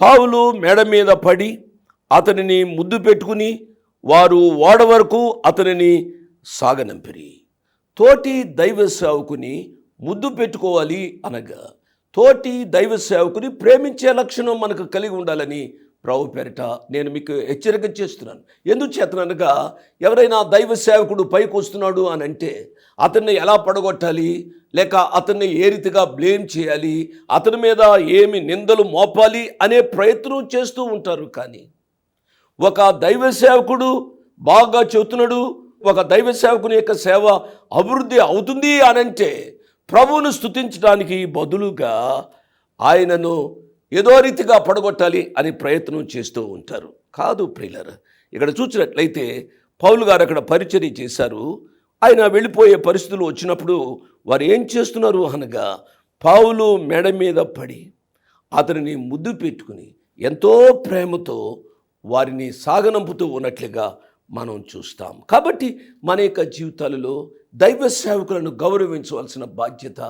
పావులు మేడ మీద పడి అతనిని ముద్దు పెట్టుకుని వారు ఓడ వరకు అతనిని సాగనంపిరి. తోటి దైవ సేవకుని ముద్దు పెట్టుకోవాలి అనగా తోటి దైవ సేవకుని ప్రేమించే లక్షణం మనకు కలిగి ఉండాలని ప్రభు పేరిట నేను మీకు హెచ్చరిక చేస్తున్నాను. ఎందుకు చేతనగా ఎవరైనా దైవ సేవకుడు పైకి వస్తున్నాడు అని అంటే అతన్ని ఎలా పడగొట్టాలి? లేక అతన్ని ఏ రీతిగా బ్లేమ్ చేయాలి? అతని మీద ఏమి నిందలు మోపాలి అనే ప్రయత్నం చేస్తూ ఉంటారు కానీ ఒక దైవ సేవకుడు బాగా చెబుతున్నాడు ఒక దైవ సేవకుని యొక్క సేవ అభివృద్ధి అవుతుంది అనంటే ప్రభువును స్తుతించడానికి బదులుగా ఆయనను ఏదో రీతిగా పడగొట్టాలి అని ప్రయత్నం చేస్తూ ఉంటారు. కాదు ప్రియులర్ ఇక్కడ చూసినట్లయితే పౌలు గారు అక్కడ పరిచర్య చేశారు. ఆయన వెళ్ళిపోయే పరిస్థితులు వచ్చినప్పుడు వారు ఏం చేస్తున్నారు అనగా పావులు మెడ మీద పడి అతనిని ముద్దు పెట్టుకుని ఎంతో ప్రేమతో వారిని సాగనంపుతూ ఉన్నట్లుగా మనం చూస్తాం. కాబట్టి మన యొక్క జీవితాలలో దైవ సేవకులను గౌరవించవలసిన బాధ్యత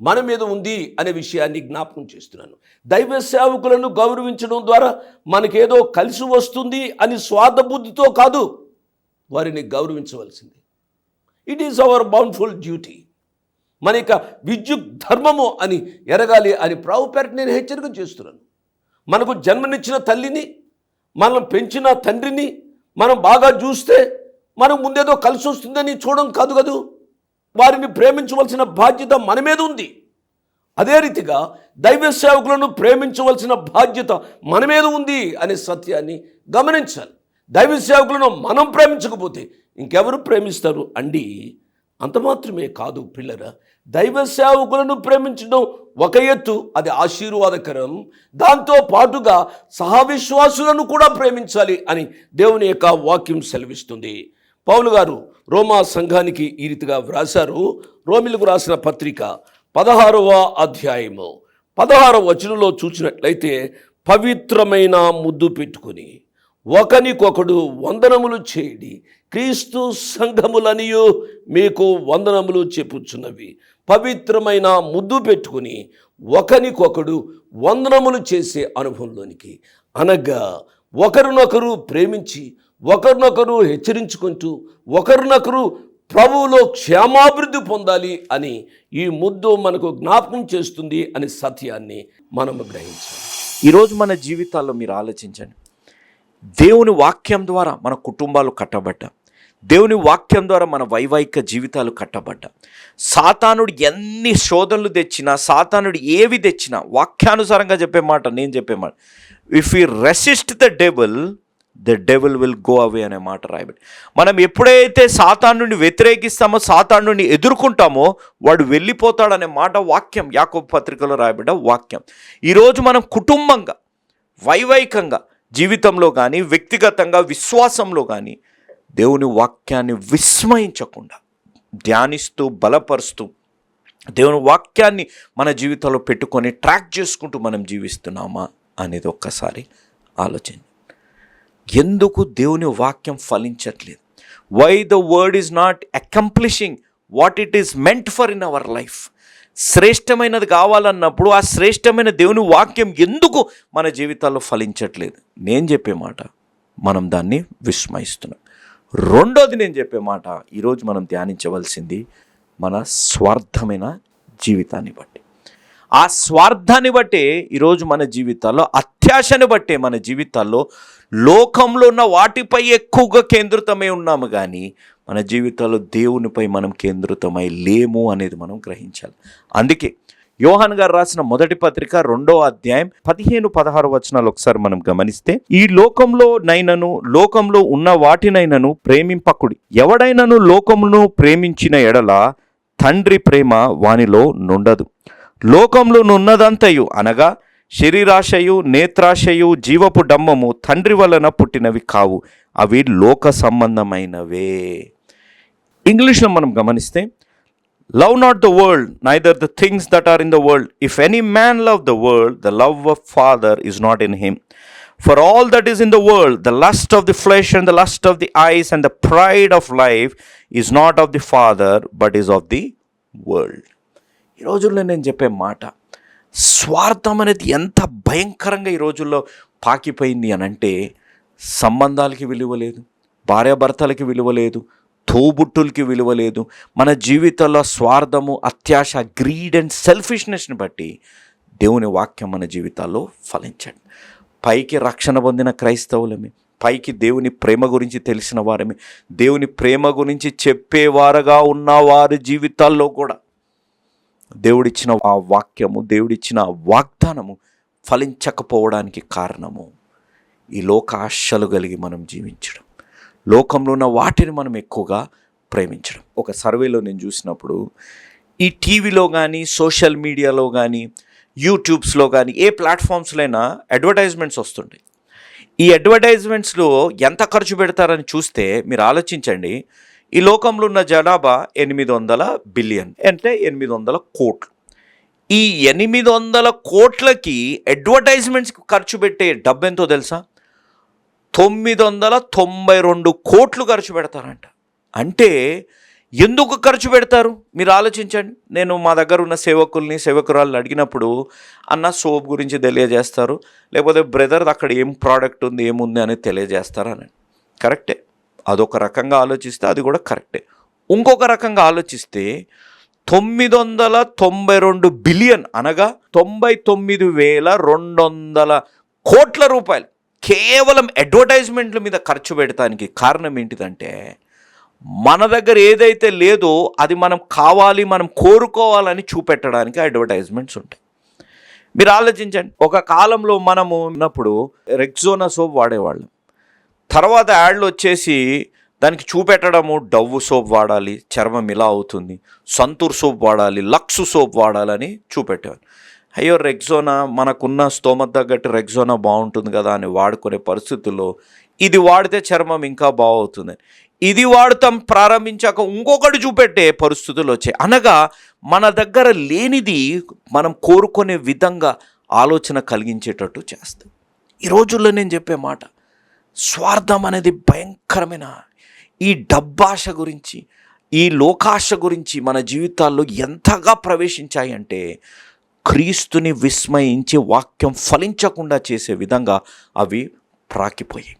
మన మీద ఉంది అనే విషయాన్ని జ్ఞాపకం చేస్తున్నాను. దైవ సేవకులను గౌరవించడం ద్వారా మనకేదో కలిసి వస్తుంది అని స్వార్థబుద్ధితో కాదు వారిని గౌరవించవలసింది. It is our bounden duty మన యొక్క విద్యుత్ ధర్మము అని ఎరగాలి అని ప్రావు పేరట నేను హెచ్చరిక చేస్తున్నాను. మనకు జన్మనిచ్చిన తల్లిని మనం పెంచిన తండ్రిని మనం బాగా చూస్తే మనం ముందేదో కలిసి వస్తుందని చూడడం కాదు కదూ? వారిని ప్రేమించవలసిన బాధ్యత మన మీద ఉంది. అదే రీతిగా దైవ సేవకులను ప్రేమించవలసిన బాధ్యత మన మీద ఉంది అనే సత్యాన్ని గమనించాలి. దైవ సేవకులను మనం ప్రేమించకపోతే ఇంకెవరు ప్రేమిస్తారు అండి? అంత మాత్రమే కాదు పిల్లరా దైవ సేవకులను ప్రేమించడం ఒక ఎత్తు అది ఆశీర్వాదకరం. దాంతో పాటుగా సహవిశ్వాసులను కూడా ప్రేమించాలి అని దేవుని యొక్క వాక్యం సెలవిస్తుంది. పౌలు గారు రోమా సంఘానికి ఈ రీతిగా వ్రాశారు. రోమిలకు రాసిన పత్రిక పదహారవ అధ్యాయము. పదహారవ వచనంలో చూసినట్లయితే పవిత్రమైన ముద్దు పెట్టుకుని ఒకనికొకడు వందనములు చేయడి క్రీస్తు సంఘములనియు మీకు వందనములు చెప్పుచున్నవి. పవిత్రమైన ముద్దు పెట్టుకుని ఒకనికొకడు వందనములు చేసే అనుభవంలోనికి అనగా ఒకరినొకరు ప్రేమించి ఒకరినొకరు హెచ్చరించుకుంటూ ఒకరినొకరు ప్రభువులో క్షేమాభివృద్ధి పొందాలి అని ఈ ముద్దు మనకు జ్ఞాపకం చేస్తుంది అనే సత్యాన్ని మనం గ్రహించాలి. ఈరోజు మన జీవితాల్లో మీరు ఆలోచించండి. దేవుని వాక్యం ద్వారా మన కుటుంబాలు కట్టబడ్డా. దేవుని వాక్యం ద్వారా మన వైవాహిక జీవితాలు కట్టబడ్డా. సాతానుడు ఎన్ని శోధనలు తెచ్చినా సాతానుడు ఏవి తెచ్చినా వాక్యానుసారంగా చెప్పే మాట నేను చెప్పే మాట. If you resist the devil the devil will go away అనే మాట రాయబడి. మనం ఎప్పుడైతే సాతానుని వ్యతిరేకిస్తామో సాతానుని ఎదుర్కొంటామో వాడు వెళ్ళిపోతాడనే మాట వాక్యం యాకోబ పత్రికలో రాయబడ్డ వాక్యం. ఈరోజు మనం కుటుంబంగా వైవైకంగా జీవితంలో కానీ వ్యక్తిగతంగా విశ్వాసంలో కానీ దేవుని వాక్యాన్ని విస్మయించకుండా ధ్యానిస్తూ బలపరుస్తూ దేవుని వాక్యాన్ని మన జీవితంలో పెట్టుకొని ట్రాక్ చేసుకుంటూ మనం జీవిస్తున్నామా అనేది ఒక్కసారి ఆలోచించండి ఎందుకు దేవుని వాక్యం ఫలించట్లేదు? Why the word is not accomplishing what it is meant for in our life శ్రేష్టమైనది కావాలన్నప్పుడు ఆ శ్రేష్టమైన దేవుని వాక్యం ఎందుకు మన జీవితాల్లో ఫలించట్లేదు? నేను చెప్పే మాట మనం దాన్ని విస్మయిస్తున్నాం. రెండోది నేను చెప్పే మాట ఈరోజు మనం ధ్యానించవలసింది మన స్వార్థమైన జీవితాన్ని బట్టి. ఆ స్వార్థాన్ని బట్టే ఈరోజు మన జీవితాల్లో అత్యాశని బట్టే మన జీవితాల్లో లోకంలో ఉన్న వాటిపై ఎక్కువగా కేంద్రితమై ఉన్నాము కానీ మన జీవితాల్లో దేవునిపై మనం కేంద్రితమై లేము అనేది మనం గ్రహించాలి. అందుకే యోహాన్ గారు రాసిన మొదటి పత్రిక రెండో అధ్యాయం పదిహేను పదహారు వచనాలు ఒకసారి మనం గమనిస్తే ఈ లోకంలో నైనను లోకంలో ఉన్న వాటినైనను ప్రేమింపకుడి. ఎవడైనను లోకమును ప్రేమించిన ఎడల తండ్రి ప్రేమ వానిలో నుండదు. లోకంలో నున్నదంతయు అనగా శరీరాశయు నేత్రాశయు జీవపు డమ్మము తండ్రి వలన పుట్టినవి కావు. అవి లోక సంబంధమైనవే. ఇంగ్లీష్లో మనం గమనిస్తే love not the world neither the things that are in the world if any man love the world the love of father is not in him for all that is in the world the lust of the flesh and the lust of the eyes and the pride of life is not of the father but is of the world ఈ రోజుల్లో నేను చెప్పే మాట స్వార్థం అనేది ఎంత భయంకరంగా ఈ రోజుల్లో పాకిపోయింది అని అంటే సంబంధాలకి విలువ లేదు భార్యాభర్తలకి విలువ లేదు తోబుట్టులకి విలువ లేదు. మన జీవితంలో స్వార్థము అత్యాశ గ్రీడ్ అండ్ సెల్ఫిష్నెస్ని బట్టి దేవుని వాక్యం మన జీవితాల్లో ఫలించండి. పైకి రక్షణ పొందిన క్రైస్తవులమే పైకి దేవుని ప్రేమ గురించి తెలిసిన వారమే దేవుని ప్రేమ గురించి చెప్పేవారుగా ఉన్న వారి జీవితాల్లో కూడా దేవుడిచ్చిన ఆ వాక్యము దేవుడిచ్చిన వాగ్దానము ఫలించకపోవడానికి కారణము ఈ లోక ఆశలు కలిగి మనం జీవించడం. లోకంలో ఉన్న వాటిని మనం ఎక్కువగా ప్రేమించడం. ఒక సర్వేలో నేను చూసినప్పుడు ఈ టీవీలో కానీ సోషల్ మీడియాలో కానీ యూట్యూబ్స్లో కానీ ఏ ప్లాట్ఫామ్స్లో అయినా అడ్వర్టైజ్మెంట్స్ వస్తుంటాయి. ఈ అడ్వర్టైజ్మెంట్స్లో ఎంత ఖర్చు పెడతారని చూస్తే మీరు ఆలోచించండి ఈ లోకంలో ఉన్న జనాభా ఎనిమిది వందల బిలియన్. అంటే ఎనిమిది వందల కోట్లు. ఈ ఎనిమిది వందల కోట్లకి అడ్వర్టైజ్మెంట్స్కి ఖర్చు పెట్టే డబ్బు ఎంతో తెలుసా? తొమ్మిది వందల తొంభై రెండు కోట్లు ఖర్చు పెడతారంట. అంటే ఎందుకు ఖర్చు పెడతారు? మీరు ఆలోచించండి. నేను మా దగ్గర ఉన్న సేవకుల్ని సేవకురాలను అడిగినప్పుడు అన్న సోప్ గురించి తెలియజేస్తారు. లేకపోతే బ్రదర్ అక్కడ ఏం ప్రోడక్ట్ ఉంది ఏముంది అనేది తెలియజేస్తారు అని కరెక్టే? అదొక రకంగా ఆలోచిస్తే అది కూడా కరెక్టే. ఇంకొక రకంగా ఆలోచిస్తే తొమ్మిది వందల తొంభై రెండు బిలియన్ అనగా తొంభై తొమ్మిది వేల రెండు వందల కోట్ల రూపాయలు కేవలం అడ్వర్టైజ్మెంట్ల మీద ఖర్చు పెడటానికి కారణం ఏంటిదంటే మన దగ్గర ఏదైతే లేదో అది మనం కావాలి మనం కోరుకోవాలని చూపెట్టడానికి అడ్వర్టైజ్మెంట్స్ ఉంటాయి. మీరు ఆలోచించండి. ఒక కాలంలో మనము ఉన్నప్పుడు రెక్జోనా సోప్ వాడేవాళ్ళం. తర్వాత యాడ్లు వచ్చేసి దానికి చూపెట్టడము డవ్వు సోప్ వాడాలి చర్మం ఇలా అవుతుంది సంతూర్ సోప్ వాడాలి లక్స్ సోప్ వాడాలని చూపెట్టేవారు అయ్యో రెగ్జోనా మనకున్న స్తోమత తగ్గట్టు రెగ్జోనా బాగుంటుంది కదా అని వాడుకునే పరిస్థితుల్లో ఇది వాడితే చర్మం ఇంకా బాగవుతుంది. ఇది వాడటం ప్రారంభించాక ఇంకొకటి చూపెట్టే పరిస్థితులు వచ్చాయి. అనగా మన దగ్గర లేనిది మనం కోరుకునే విధంగా ఆలోచన కలిగించేటట్టు చేస్తాం. ఈ రోజుల్లో నేను చెప్పే మాట స్వార్థం అనేది భయంకరమైన ఈ డబ్బాష గురించి ఈ లోకాశ గురించి మన జీవితాల్లో ఎంతగా ప్రవేశించాయి అంటే క్రీస్తుని విస్మయించి వాక్యం ఫలించకుండా చేసే విధంగా అవి ప్రాకిపోయాయి.